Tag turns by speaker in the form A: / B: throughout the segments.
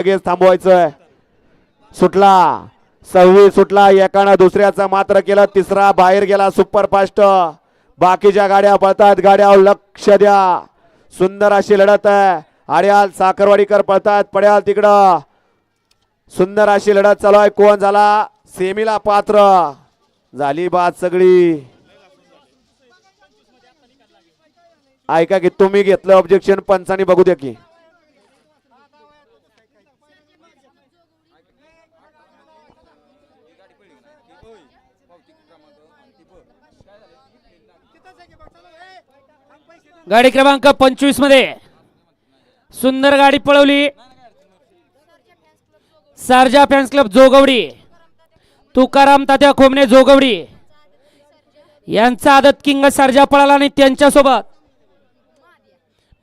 A: लगेच थांबवायचंय. सुटला. सव्वीस सुटला. एकानं दुसऱ्याचा मात्र केलं. तिसरा बाहेर गेला सुपर फास्ट बाकीच्या गाड्या पळतात. गाड्यावर लक्ष द्या. सुंदर अशी लढत आहे. आड्याल साखरवाडीकर पळतात. पड्याल तिकडं. सुंदर अशी लढत चालू आहे. कोण झाला? सेमीला पात्र. झाली बात सगळी. ऐका की तुम्ही घेतलं ऑब्जेक्शन पंचानी बघू द्या की.
B: गाडी क्रमांक पंचवीसमध्ये. सुंदर गाडी पळवली. Sarja fans club Jogwadi. Tukaram Tatya Khomane Jogwadi. यांचा आदत किंग सारजा पळाला आणि त्यांच्यासोबत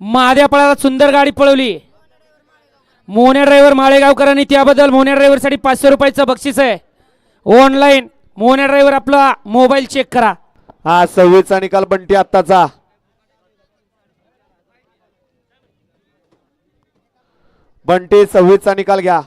B: महाद्या पळाला सुंदर गाडी पळवली. मोहने ड्रायव्हर माळेगावकरांनी त्याबद्दल मोहने ड्रायव्हरसाठी पाचशे रुपयाचं बक्षीस आहे. ऑनलाईन मोहन ड्रायव्हर आपला मोबाईल चेक करा.
A: हा सव्वीसचा निकाल बंटी आत्ताचा बंटी सव्वीसचा निकाल घ्या.